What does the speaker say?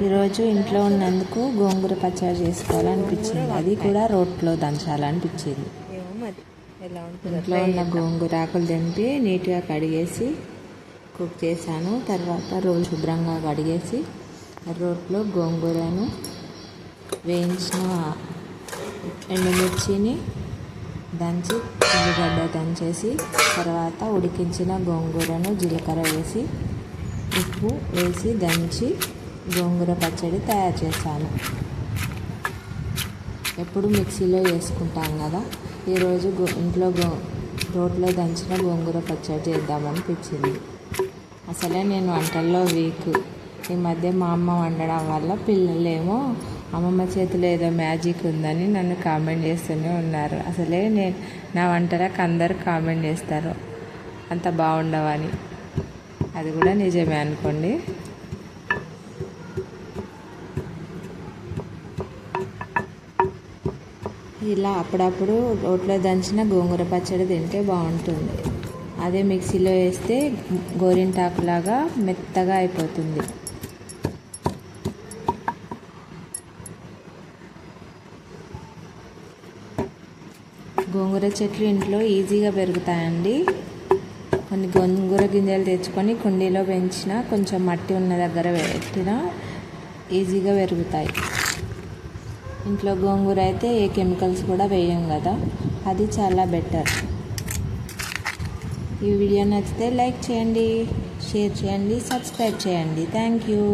ఈరోజు ఇంట్లో ఉన్నందుకు గోంగూర పచ్చడి చేసుకోవాలనిపించింది. అది కూడా రోట్లో దంచాలనిపించింది. మరి ఎలా ఇంట్లో ఉన్న గోంగూర ఆకులు తెంపి నీట్గా కడిగేసి కుక్ చేశాను. తర్వాత రోలు శుభ్రంగా కడిగేసి రోట్లో గోంగూరను వేయించిన ఎండుమిర్చిని దంచి ఉల్లిగడ్డ దంచేసి తర్వాత ఉడికించిన గోంగూరను జీలకర్ర వేసి ఉప్పు వేసి దంచి గోంగూర పచ్చడి తయారు చేశాను. ఎప్పుడు మిక్సీలో వేసుకుంటాం కదా ఈరోజు గో ఇంట్లో గో రోట్లో దంచిన గోంగూర పచ్చడి చేద్దామనిపించింది అసలే నేను వంటల్లో వీక్. ఈ మధ్య మా అమ్మ వండడం వల్ల పిల్లలేమో అమ్మమ్మ చేతిలో ఏదో మ్యాజిక్ ఉందని నన్ను కామెంట్ చేస్తూనే ఉన్నారు. అసలే నేను నా వంటలకు అందరు కామెంట్ చేస్తారు. అంత బాగుండవని. అది కూడా నిజమే అనుకోండి. ఇలా అప్పుడప్పుడు రోట్లో దంచిన గోంగూర పచ్చడి తింటే బాగుంటుంది. అదే మిక్సీలో వేస్తే గోరింటాకులాగా మెత్తగా అయిపోతుంది. గోంగూర చెట్లు ఇంట్లో ఈజీగా పెరుగుతాయండి. కొన్ని గోంగూర గింజలు తెచ్చుకొని కుండీలో పెంచినా కొంచెం మట్టి ఉన్న దగ్గర పెట్టినా ఈజీగా పెరుగుతాయి. ఇంట్లో గోంగూర అయితే ఏ కెమికల్స్ కూడా వేయం కదా. అది చాలా బెటర్. ఈ వీడియో నచ్చితే లైక్ చేయండి షేర్ చేయండి సబ్స్క్రైబ్ చేయండి. Thank you.